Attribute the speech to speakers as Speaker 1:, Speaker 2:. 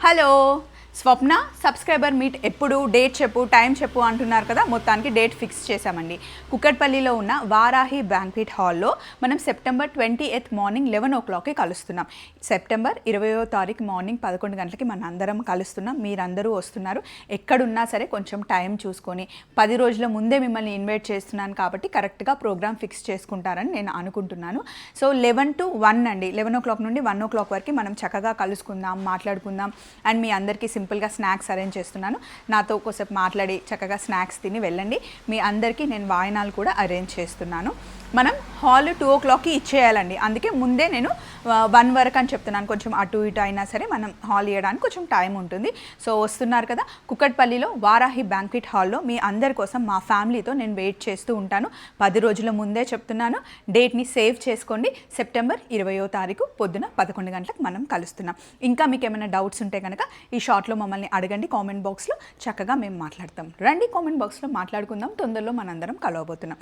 Speaker 1: Hello Swapna subscriber meet ఎప్పుడు date చెప్పు time చెప్పు అంటున్నారు కదా మొత్తానికి డేట్ ఫిక్స్ చేశామండి. కుక్కట్పల్లిలో ఉన్న వారాహి బ్యాంక్వీట్ హాల్లో మనం September twenty eighth morning eleven ఓ క్లాక్కి కలుస్తున్నాం. సెప్టెంబర్ ఇరవయో తారీఖు మార్నింగ్ పదకొండు గంటలకి మన అందరం కలుస్తున్నాం. మీరందరూ వస్తున్నారు. ఎక్కడున్నా సరే కొంచెం టైం చూసుకొని పది రోజుల ముందే మిమ్మల్ని ఇన్వైట్ చేస్తున్నాను కాబట్టి కరెక్ట్గా ప్రోగ్రామ్ ఫిక్స్ చేసుకుంటారని నేను అనుకుంటున్నాను. సో లెవెన్ టు వన్ అండి. లెవెన్ ఓ క్లాక్ నుండి వన్ ఓ క్లాక్ వరకు మనం చక్కగా కలుసుకుందాం మాట్లాడుకుందాం. అండ్ మీ అందరికీ సింపుల్ సింపుల్గా స్నాక్స్ అరేంజ్ చేస్తున్నాను. నాతో ఒకసేపు మాట్లాడి చక్కగా స్నాక్స్ తిని వెళ్ళండి. మీ అందరికీ నేను వాయినాలు కూడా అరేంజ్ చేస్తున్నాను. మనం హాల్ టూ ఓ క్లాక్కి ఇచ్చేయాలండి. అందుకే ముందే నేను వన్ వరకు అని చెప్తున్నాను. కొంచెం అటు ఇటు అయినా సరే మనం హాల్ ఇవ్వడానికి కొంచెం టైం ఉంటుంది. సో వస్తున్నారు కదా కుక్కట్పల్లిలో వారాహి బ్యాంక్వెట్ హాల్లో మీ అందరి కోసం మా ఫ్యామిలీతో నేను వెయిట్ చేస్తూ ఉంటాను. పది రోజుల ముందే చెప్తున్నాను. డేట్ని సేవ్ చేసుకోండి. సెప్టెంబర్ ఇరవయో తారీఖు పొద్దున పదకొండు గంటలకు మనం కలుస్తున్నాం. ఇంకా మీకు ఏమైనా డౌట్స్ ఉంటే కనుక ఈ షార్ట్లో మమ్మల్ని అడగండి కామెంట్ బాక్స్లో. చక్కగా మేము మాట్లాడతాం. రండి కామెంట్ బాక్స్లో మాట్లాడుకుందాం. తొందరలో మనందరం కలవబోతున్నాం.